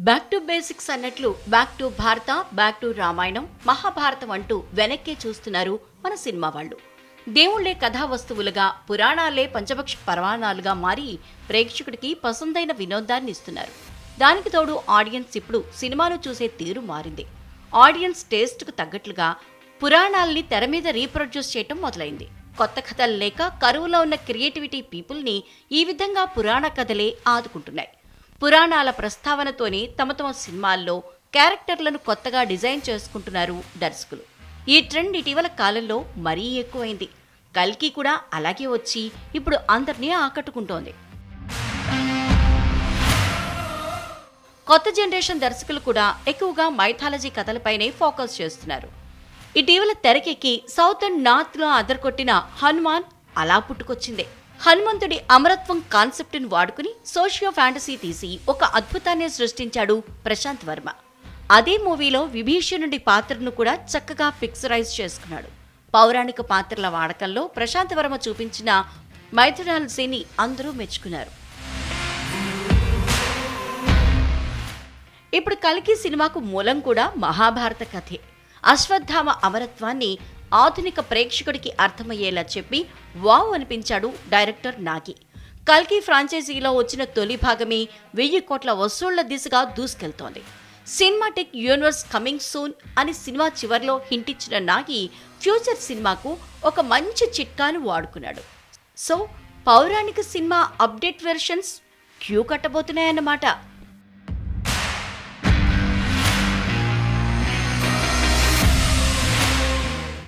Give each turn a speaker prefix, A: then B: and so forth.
A: Back to basics అన్నట్లు back to Bharata back to Ramayanam Mahabharatam అంటూ వెనక్కే చూస్తున్నారు మన సినిమా వాళ్ళు. దేవుళ్ళే కథా వస్తువులుగా పురాణాలే పంచపక్ష పరమాణాలుగా మారి ప్రేక్షకుడికి పసందైన వినోదాన్ని ఇస్తున్నారు. దానికి తోడు ఆడియన్స్ ఇప్పుడు సినిమాను చూసే తీరు మారింది. ఆడియన్స్ టేస్ట్కు తగ్గట్లుగా పురాణాల్ని తెర మీద రీప్రొడ్యూస్ చేయటం మొదలైంది. కొత్త కథలు లేక కరువులో ఉన్న క్రియేటివిటీ పీపుల్ని ఈ విధంగా పురాణ కథలే ఆదుకుంటున్నాయి. పురాణాల ప్రస్తావనతోనే తమ తమ సినిమాల్లో క్యారెక్టర్లను కొత్తగా డిజైన్ చేసుకుంటున్నారు దర్శకులు. ఈ ట్రెండ్ ఇటీవల కాలంలో మరీ ఎక్కువైంది. కల్కి కూడా అలాగే వచ్చి ఇప్పుడు అందరినీ ఆకట్టుకుంటోంది. కొత్త జనరేషన్ దర్శకులు కూడా ఎక్కువగా మైథాలజీ కథలపైనే ఫోకస్ చేస్తున్నారు. ఇటీవల తెరకెక్కి సౌత్ అండ్ నార్త్లో అదరకొట్టిన హనుమాన్ అలా పుట్టుకొచ్చిందే. హనుమంతుడి అమరత్వం కాన్సెప్ట్ని వాడుకుని సోషియో ఫ్యాంటసీ తీసి ఒక అద్భుతాన్ని సృష్టించాడు ప్రశాంత్ వర్మ. అదే మూవీలో విభీషణుడి పాత్రను కూడా చక్కగా ఫిక్సరైజ్ చేసుకున్నాడు. పౌరాణిక పాత్రల వాడకంలో ప్రశాంత్ వర్మ చూపించిన మైథునాలజీని అందరూ మెచ్చుకున్నారు. ఇప్పుడు కలికి సినిమాకు మూలం కూడా మహాభారత కథే. అశ్వత్థామ అమరత్వాన్ని ఆధునిక ప్రేక్షకుడికి అర్థమయ్యేలా చెప్పి వావ్ అనిపించాడు డైరెక్టర్ నాగి. కల్కి ఫ్రాంచైజీలో వచ్చిన తొలి భాగమే వెయ్యి కోట్ల వసూళ్ళ దిశగా దూసుకెళ్తోంది. సినిమాటిక్ యూనివర్స్ కమింగ్ సూన్ అని సినిమా చివర్లో హింటిచ్చిన నాగి ఫ్యూచర్ సినిమాకు ఒక మంచి చిట్కాను వాడుకున్నాడు. సో పౌరాణిక సినిమా అప్డేట్ వెర్షన్స్ క్యూ కట్టబోతున్నాయన్నమాట.